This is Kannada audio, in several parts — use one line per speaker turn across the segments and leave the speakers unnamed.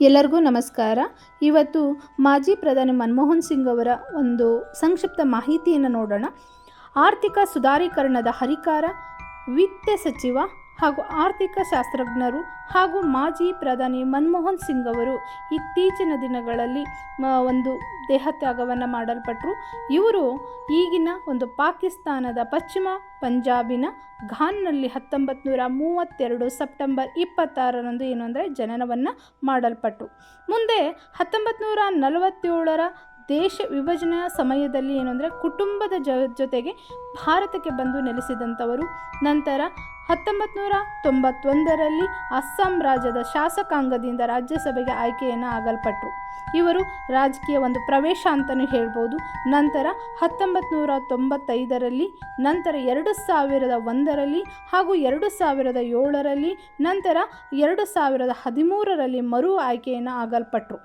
ಎಲ್ಲರಿಗೂ ನಮಸ್ಕಾರ. ಇವತ್ತು ಮಾಜಿ ಪ್ರಧಾನಿ ಮನಮೋಹನ್ ಸಿಂಗ್ ಅವರ ಒಂದು ಸಂಕ್ಷಿಪ್ತ ಮಾಹಿತಿಯನ್ನು ನೋಡೋಣ. ಆರ್ಥಿಕ ಸುಧಾರೀಕರಣದ ಹರಿಕಾರ ವಿತ್ತ ಸಚಿವ ಹಾಗೂ ಆರ್ಥಿಕ ಶಾಸ್ತ್ರಜ್ಞರು ಹಾಗೂ ಮಾಜಿ ಪ್ರಧಾನಿ ಮನಮೋಹನ್ ಸಿಂಗ್ ಅವರು ಇತ್ತೀಚಿನ ದಿನಗಳಲ್ಲಿ ಒಂದು ದೇಹತ್ಯಾಗವನ್ನು ಮಾಡಲ್ಪಟ್ಟರು ಇವರು ಈಗಿನ ಒಂದು ಪಾಕಿಸ್ತಾನದ ಪಶ್ಚಿಮ ಪಂಜಾಬಿನ ಘಾನ್ನಲ್ಲಿ ಹತ್ತೊಂಬತ್ತು ನೂರ ಮೂವತ್ತೆರಡು ಸೆಪ್ಟೆಂಬರ್ ಇಪ್ಪತ್ತಾರರಂದು ಏನು ಅಂದರೆ ಜನನವನ್ನು ಮಾಡಲ್ಪಟ್ಟರು ಮುಂದೆ ಹತ್ತೊಂಬತ್ತು ನೂರ ನಲವತ್ತೇಳರ ದೇಶ ವಿಭಜನೆಯ ಸಮಯದಲ್ಲಿ ಏನು ಅಂದರೆ ಕುಟುಂಬದ ಜ, ಜೊತೆಗೆ ಭಾರತಕ್ಕೆ ಬಂದು ನೆಲೆಸಿದಂಥವರು. ನಂತರ ಹತ್ತೊಂಬತ್ತು ನೂರ ತೊಂಬತ್ತೊಂದರಲ್ಲಿ ಅಸ್ಸಾಂ ರಾಜ್ಯದ ಶಾಸಕಾಂಗದಿಂದ ರಾಜ್ಯಸಭೆಗೆ ಆಯ್ಕೆಯನ್ನು ಆಗಲ್ಪಟ್ಟರು ಇವರು ರಾಜಕೀಯ ಒಂದು ಪ್ರವೇಶ ಅಂತಲೂ ಹೇಳ್ಬೋದು. ನಂತರ ಹತ್ತೊಂಬತ್ತು ನೂರ ತೊಂಬತ್ತೈದರಲ್ಲಿ, ನಂತರ ಎರಡು ಸಾವಿರದ ಒಂದರಲ್ಲಿ ಹಾಗೂ ಎರಡು ಸಾವಿರದ ಏಳರಲ್ಲಿ, ನಂತರ ಎರಡು ಸಾವಿರದ ಹದಿಮೂರರಲ್ಲಿ ಮರು ಆಯ್ಕೆಯನ್ನು ಆಗಲ್ಪಟ್ಟರು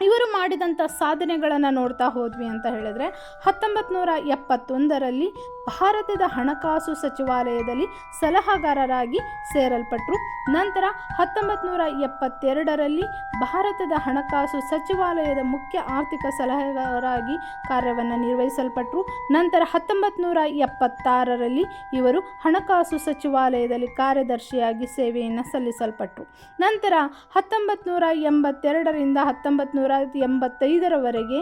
ಇವರು ಮಾಡಿದಂಥ ಸಾಧನೆಗಳನ್ನು ನೋಡ್ತಾ ಹೋದ್ವಿ ಅಂತ ಹೇಳಿದ್ರೆ ಹತ್ತೊಂಬತ್ತು ನೂರ ಎಪ್ಪತ್ತೊಂದರಲ್ಲಿ ಭಾರತದ ಹಣಕಾಸು ಸಚಿವಾಲಯದಲ್ಲಿ ಸಲಹಾಗಾರರಾಗಿ ಸೇರಲ್ಪಟ್ಟರು ನಂತರ ಹತ್ತೊಂಬತ್ತು ನೂರ ಎಪ್ಪತ್ತೆರಡರಲ್ಲಿ ಭಾರತದ ಹಣಕಾಸು ಸಚಿವಾಲಯದ ಮುಖ್ಯ ಆರ್ಥಿಕ ಸಲಹೆಗಾರರಾಗಿ ಕಾರ್ಯವನ್ನು ನಿರ್ವಹಿಸಲ್ಪಟ್ಟರು ನಂತರ ಹತ್ತೊಂಬತ್ತು ನೂರ ಎಪ್ಪತ್ತಾರರಲ್ಲಿ ಇವರು ಹಣಕಾಸು ಸಚಿವಾಲಯದಲ್ಲಿ ಕಾರ್ಯದರ್ಶಿಯಾಗಿ ಸೇವೆಯನ್ನು ಸಲ್ಲಿಸಲ್ಪಟ್ಟರು ನಂತರ ಹತ್ತೊಂಬತ್ತು ನೂರ ಎಂಬತ್ತೆರಡರಿಂದ ಹತ್ತೊಂಬತ್ತು ನೂರ ಎಂಬತ್ತೈದರವರೆಗೆ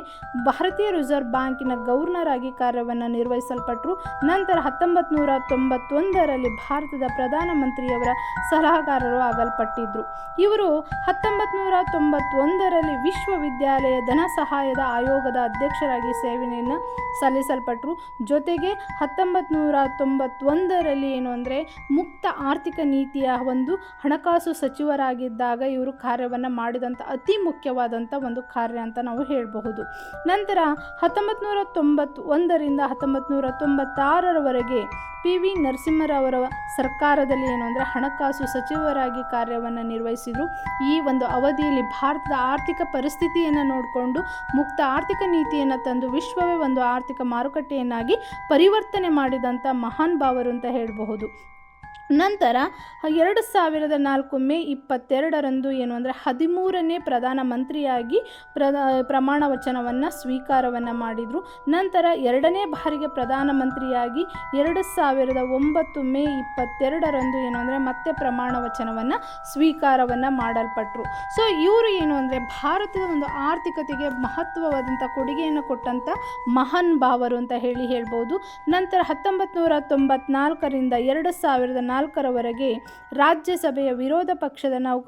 ಭಾರತೀಯ ರಿಸರ್ವ್ ಬ್ಯಾಂಕಿನ ಗವರ್ನರ್ ಆಗಿ ಕಾರ್ಯವನ್ನು ನಿರ್ವಹಿಸಲ್ಪಟ್ಟರು ನಂತರ ಹತ್ತೊಂಬತ್ತು ನೂರ ತೊಂಬತ್ತೊಂದರಲ್ಲಿ ಭಾರತದ ಪ್ರಧಾನಮಂತ್ರಿಯವರ ಸಲಹಾಗಾರರು ಆಗಲ್ಪಟ್ಟಿದ್ದರು ಇವರು ಹತ್ತೊಂಬತ್ತು ನೂರ ತೊಂಬತ್ತೊಂದರಲ್ಲಿ ವಿಶ್ವವಿದ್ಯಾಲಯ ಧನ ಸಹಾಯದ ಆಯೋಗದ ಅಧ್ಯಕ್ಷರಾಗಿ ಸೇವೆಯನ್ನು ಸಲ್ಲಿಸಲ್ಪಟ್ಟರು ಜೊತೆಗೆ ಹತ್ತೊಂಬತ್ತು ನೂರ ತೊಂಬತ್ತೊಂದರಲ್ಲಿ ಏನು ಅಂದರೆ ಮುಕ್ತ ಆರ್ಥಿಕ ನೀತಿಯ ಒಂದು ಹಣಕಾಸು ಸಚಿವರಾಗಿದ್ದಾಗ ಇವರು ಕಾರ್ಯವನ್ನು ಮಾಡಿದಂಥ ಅತಿ ಮುಖ್ಯವಾದಂಥ ಒಂದು ಕಾರ್ಯ ಅಂತ ನಾವು ಹೇಳಬಹುದು. ನಂತರ ಹತ್ತೊಂಬತ್ತು ನೂರ ತೊಂಬತ್ತು ಒಂದರಿಂದ ಹತ್ತೊಂಬತ್ತು ನೂರ ತೊಂಬತ್ತಾರರವರೆಗೆ ಪಿ ವಿ ನರಸಿಂಹರವರ ಸರ್ಕಾರದಲ್ಲಿ ಏನು ಅಂದರೆ ಹಣಕಾಸು ಸಚಿವರಾಗಿ ಕಾರ್ಯವನ್ನು ನಿರ್ವಹಿಸಿದರು. ಈ ಒಂದು ಅವಧಿಯಲ್ಲಿ ಭಾರತದ ಆರ್ಥಿಕ ಪರಿಸ್ಥಿತಿಯನ್ನು ನೋಡಿಕೊಂಡು, ಮುಕ್ತ ಆರ್ಥಿಕ ನೀತಿಯನ್ನು ತಂದು ವಿಶ್ವವೇ ಒಂದು ಆರ್ಥಿಕ ಮಾರುಕಟ್ಟೆಯನ್ನಾಗಿ ಪರಿವರ್ತನೆ ಮಾಡಿದಂಥ ಮಹಾನ್ ಭಾವರು ಅಂತ ಹೇಳಬಹುದು. ನಂತರ, ಎರಡು ಸಾವಿರದ ನಾಲ್ಕು ಮೇ ಇಪ್ಪತ್ತೆರಡರಂದು ಏನು ಅಂದರೆ ಹದಿಮೂರನೇ ಪ್ರಧಾನಮಂತ್ರಿಯಾಗಿ ಪ್ರದ ಪ್ರಮಾಣ ವಚನವನ್ನು ಸ್ವೀಕಾರವನ್ನು ಮಾಡಿದರು. ನಂತರ ಎರಡನೇ ಬಾರಿಗೆ ಪ್ರಧಾನಮಂತ್ರಿಯಾಗಿ ಎರಡು ಸಾವಿರದ ಒಂಬತ್ತು ಮೇ ಇಪ್ಪತ್ತೆರಡರಂದು ಏನು ಅಂದರೆ ಮತ್ತೆ ಪ್ರಮಾಣ ವಚನವನ್ನು ಸ್ವೀಕಾರವನ್ನು ಮಾಡಲ್ಪಟ್ಟರು ಸೊ ಇವರು ಏನು ಅಂದರೆ ಭಾರತದ ಒಂದು ಆರ್ಥಿಕತೆಗೆ ಮಹತ್ವವಾದಂಥ ಕೊಡುಗೆಯನ್ನು ಕೊಟ್ಟಂಥ ಮಹಾನ್ ಭಾವರು ಅಂತ ಹೇಳಿ ಹೇಳ್ಬೋದು. ನಂತರ ಹತ್ತೊಂಬತ್ತು ನೂರ ತೊಂಬತ್ನಾಲ್ಕರಿಂದ ಎರಡು ಸಾವಿರದ ನಾಲ್ಕರವರೆಗೆ ರಾಜ್ಯಸಭೆಯ ವಿರೋಧ ಪಕ್ಷದ ನಾವು,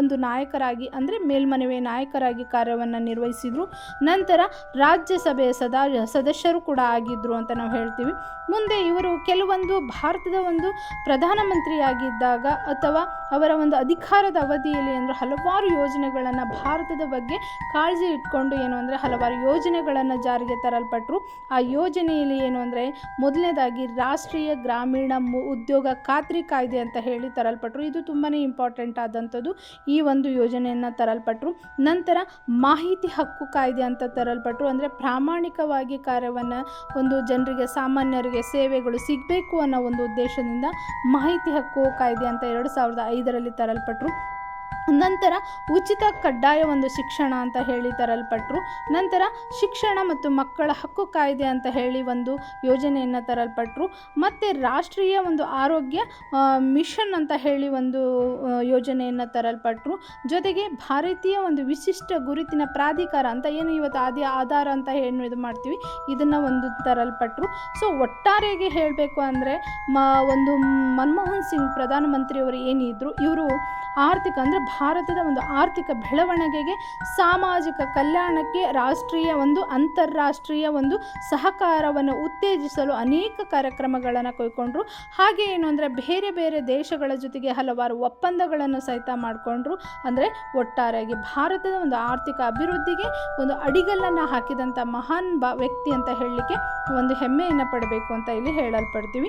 ಒಂದು ನಾಯಕರಾಗಿ, ಅಂದರೆ ಮೇಲ್ಮನವಿ ನಾಯಕರಾಗಿ ಕಾರ್ಯವನ್ನು ನಿರ್ವಹಿಸಿದರು. ನಂತರ ರಾಜ್ಯಸಭೆಯ ಸದಾ, ಸದಸ್ಯರು ಕೂಡ ಆಗಿದ್ದರು ಅಂತ ನಾವು ಹೇಳ್ತೀವಿ. ಮುಂದೆ ಇವರು ಕೆಲವೊಂದು ಭಾರತದ ಒಂದು ಪ್ರಧಾನಮಂತ್ರಿಯಾಗಿದ್ದಾಗ ಅಥವಾ ಅವರ ಒಂದು ಅಧಿಕಾರದ ಅವಧಿಯಲ್ಲಿ ಅಂದರೆ ಹಲವಾರು ಯೋಜನೆಗಳನ್ನು ಭಾರತದ ಬಗ್ಗೆ ಕಾಳಜಿ ಇಟ್ಕೊಂಡು ಏನು ಅಂದರೆ ಹಲವಾರು ಯೋಜನೆಗಳನ್ನು ಜಾರಿಗೆ ತರಲ್ಪಟ್ಟರು ಆ ಯೋಜನೆಯಲ್ಲಿ ಏನು ಅಂದರೆ ಮೊದಲನೇದಾಗಿ ರಾಷ್ಟ್ರೀಯ ಗ್ರಾಮೀಣ ಉದ್ಯೋಗ ಖಾತ್ರಿ ಕಾಯ್ದೆ ಅಂತ ಹೇಳಿ ತರಲ್ಪಟ್ಟರು ಇದು ತುಂಬಾ ಇಂಪಾರ್ಟೆಂಟ್ ಆದಂಥದ್ದು. ಈ ಒಂದು ಯೋಜನೆಯನ್ನು ತರಲ್ಪಟ್ಟರು ನಂತರ ಮಾಹಿತಿ ಹಕ್ಕು ಕಾಯ್ದೆ ಅಂತ ತರಲ್ಪಟ್ಟರು ಅಂದರೆ ಪ್ರಾಮಾಣಿಕವಾಗಿ ಕಾರ್ಯವನ್ನು ಒಂದು ಜನರಿಗೆ, ಸಾಮಾನ್ಯರಿಗೆ ಸೇವೆಗಳು ಸಿಗಬೇಕು ಅನ್ನೋ ಒಂದು ಉದ್ದೇಶದಿಂದ ಮಾಹಿತಿ ಹಕ್ಕು ಕಾಯ್ದೆ ಅಂತ ಎರಡು ಸಾವಿರದ ಐದರಲ್ಲಿ ತರಲ್ಪಟ್ಟರು ನಂತರ ಉಚಿತ ಕಡ್ಡಾಯ ಒಂದು ಶಿಕ್ಷಣ ಅಂತ ಹೇಳಿ ತರಲ್ಪಟ್ಟರು ನಂತರ ಶಿಕ್ಷಣ ಮತ್ತು ಮಕ್ಕಳ ಹಕ್ಕು ಕಾಯ್ದೆ ಅಂತ ಹೇಳಿ ಒಂದು ಯೋಜನೆಯನ್ನು ತರಲ್ಪಟ್ಟರು ಮತ್ತು ರಾಷ್ಟ್ರೀಯ ಒಂದು ಆರೋಗ್ಯ ಮಿಷನ್ ಅಂತ ಹೇಳಿ ಒಂದು ಯೋಜನೆಯನ್ನು ತರಲ್ಪಟ್ಟರು ಜೊತೆಗೆ ಭಾರತೀಯ ಒಂದು ವಿಶಿಷ್ಟ ಗುರುತಿನ ಪ್ರಾಧಿಕಾರ ಅಂತ ಏನು ಇವತ್ತು ಆದಿ ಆಧಾರ ಅಂತ ಏನು ಇದು ಮಾಡ್ತೀವಿ, ಇದನ್ನು ಒಂದು ತರಲ್ಪಟ್ಟರು ಸೊ ಒಟ್ಟಾರೆಯಾಗಿ ಹೇಳಬೇಕು ಅಂದರೆ, ಮ, ಒಂದು ಮನಮೋಹನ್ ಸಿಂಗ್ ಪ್ರಧಾನಮಂತ್ರಿಯವರು ಏನಿದ್ರು, ಇವರು ಆರ್ಥಿಕ ಅಂದರೆ ಭಾರತದ ಒಂದು ಆರ್ಥಿಕ ಬೆಳವಣಿಗೆಗೆ, ಸಾಮಾಜಿಕ ಕಲ್ಯಾಣಕ್ಕೆ ರಾಷ್ಟ್ರೀಯ ಒಂದು, ಅಂತಾರಾಷ್ಟ್ರೀಯ ಒಂದು ಸಹಕಾರವನ್ನು ಉತ್ತೇಜಿಸಲು ಅನೇಕ ಕಾರ್ಯಕ್ರಮಗಳನ್ನು ಕೈಕೊಂಡ್ರು ಹಾಗೆ ಏನು ಅಂದರೆ ಬೇರೆ ಬೇರೆ ದೇಶಗಳ ಜೊತೆಗೆ ಹಲವಾರು ಒಪ್ಪಂದಗಳನ್ನು ಸಹಿತ ಮಾಡಿಕೊಂಡ್ರು. ಅಂದರೆ ಒಟ್ಟಾರೆಯಾಗಿ ಭಾರತದ ಒಂದು ಆರ್ಥಿಕ ಅಭಿವೃದ್ಧಿಗೆ ಒಂದು ಅಡಿಗಲ್ಲನ್ನು ಹಾಕಿದಂಥ ಮಹಾನ್ ಬ ವ್ಯಕ್ತಿ ಅಂತ ಹೇಳಲಿಕ್ಕೆ ಒಂದು ಹೆಮ್ಮೆಯನ್ನು ಪಡಬೇಕು ಅಂತ ಇಲ್ಲಿ ಹೇಳಲ್ಪಡ್ತೀವಿ.